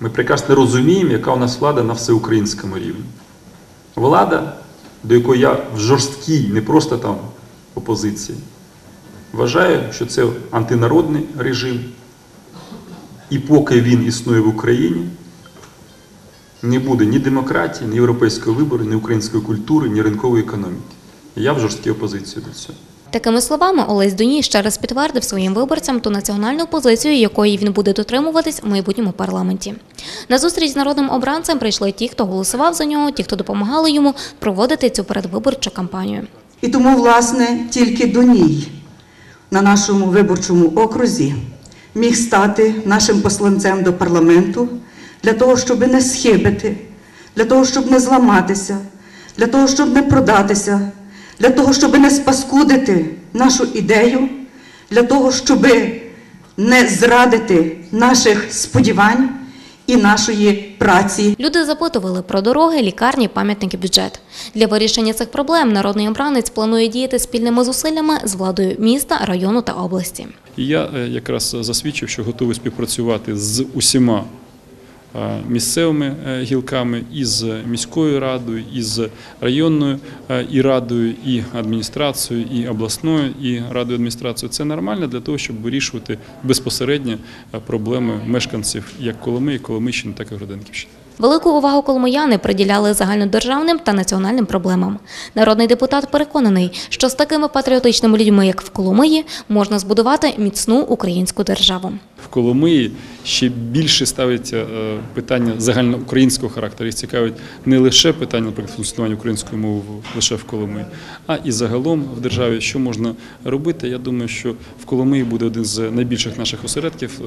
Ми прекрасно розуміємо, яка у нас влада на всеукраїнському рівні. Влада, до якої я в жорсткій, не просто там опозиції, вважаю, що це антинародний режим. І поки він існує в Україні, не буде ні демократії, ні європейського вибору, ні української культури, ні ринкової економіки. Я в жорсткій опозиції до цього. Такими словами, Олесь Доній ще раз підтвердив своїм виборцям ту національну позицію, якої він буде дотримуватись у майбутньому парламенті. На зустріч з народним обранцем прийшли ті, хто голосував за нього, ті, хто допомагали йому проводити цю передвиборчу кампанію. І тому, власне, тільки Доній на нашому виборчому окрузі міг стати нашим посланцем до парламенту для того, щоб не схибити, для того, щоб не зламатися, для того, щоб не продатися, для того, щоб не спаскудити нашу ідею, для того, щоб не зрадити наших сподівань і нашої праці. Люди запитували про дороги, лікарні, пам'ятники, бюджет. Для вирішення цих проблем народний обранець планує діяти спільними зусиллями з владою міста, району та області. Я е, якраз засвідчив, що готовий співпрацювати з усіма місцевими е, гілками, із міською радою, із районною е, і радою, і адміністрацією, і обласною, і радою адміністрацією. Це нормально для того, щоб вирішувати безпосередньо е, проблеми мешканців як Коломиї, Коломищини, так і Гроденківщини. Велику увагу коломияни приділяли загальнодержавним та національним проблемам. Народний депутат переконаний, що з такими патріотичними людьми, як в Коломиї, можна збудувати міцну українську державу. в Коломиї ще більше ставиться е, питання загальноукраїнського характеру. Їх цікавить не лише питання, наприклад, функціонування української мови лише в Коломиї, а і загалом в державі, що можна робити. Я думаю, що в Коломиї буде один з найбільших наших осередків е,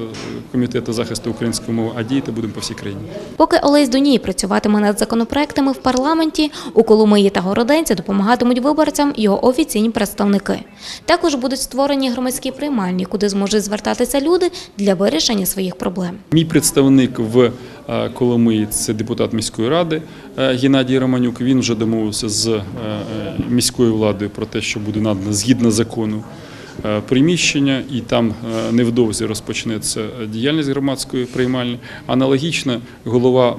комітету захисту української мови, а діяти будемо по всій країні. Поки Олесь Доній працюватиме над законопроектами в парламенті, у Коломиї та Городенці допомагатимуть виборцям його офіційні представники. Також будуть створені громадські приймальні, куди зможуть звертатися люди для вирішення своїх проблем. Мій представник в е, Коломиї це депутат міської ради е, Геннадій Романюк. Він вже домовився з е, міською владою про те, що буде надано згідно закону. Е, Приміщення і там е, невдовзі розпочнеться діяльність громадської приймальні. Аналогічно голова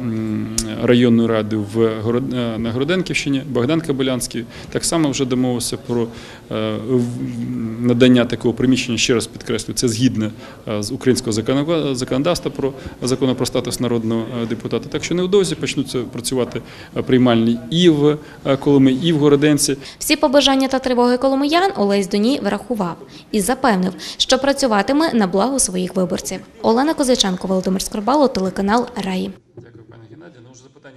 районної ради в е, на Городенківщині Богдан Кабилянський так само вже домовився про надання такого приміщення. Ще раз підкреслюю, це згідно з українського законодав- законодавства про закону про статус народного депутата. Так що невдовзі почнуться працювати приймальні і в Коломиї, і в Городенці. Всі побажання та тривоги коломиян Олесь Доній врахував і запевнив, що працюватиме на благо своїх виборців. Олена Козиченко, Володимир Скорбало, телеканал Раї.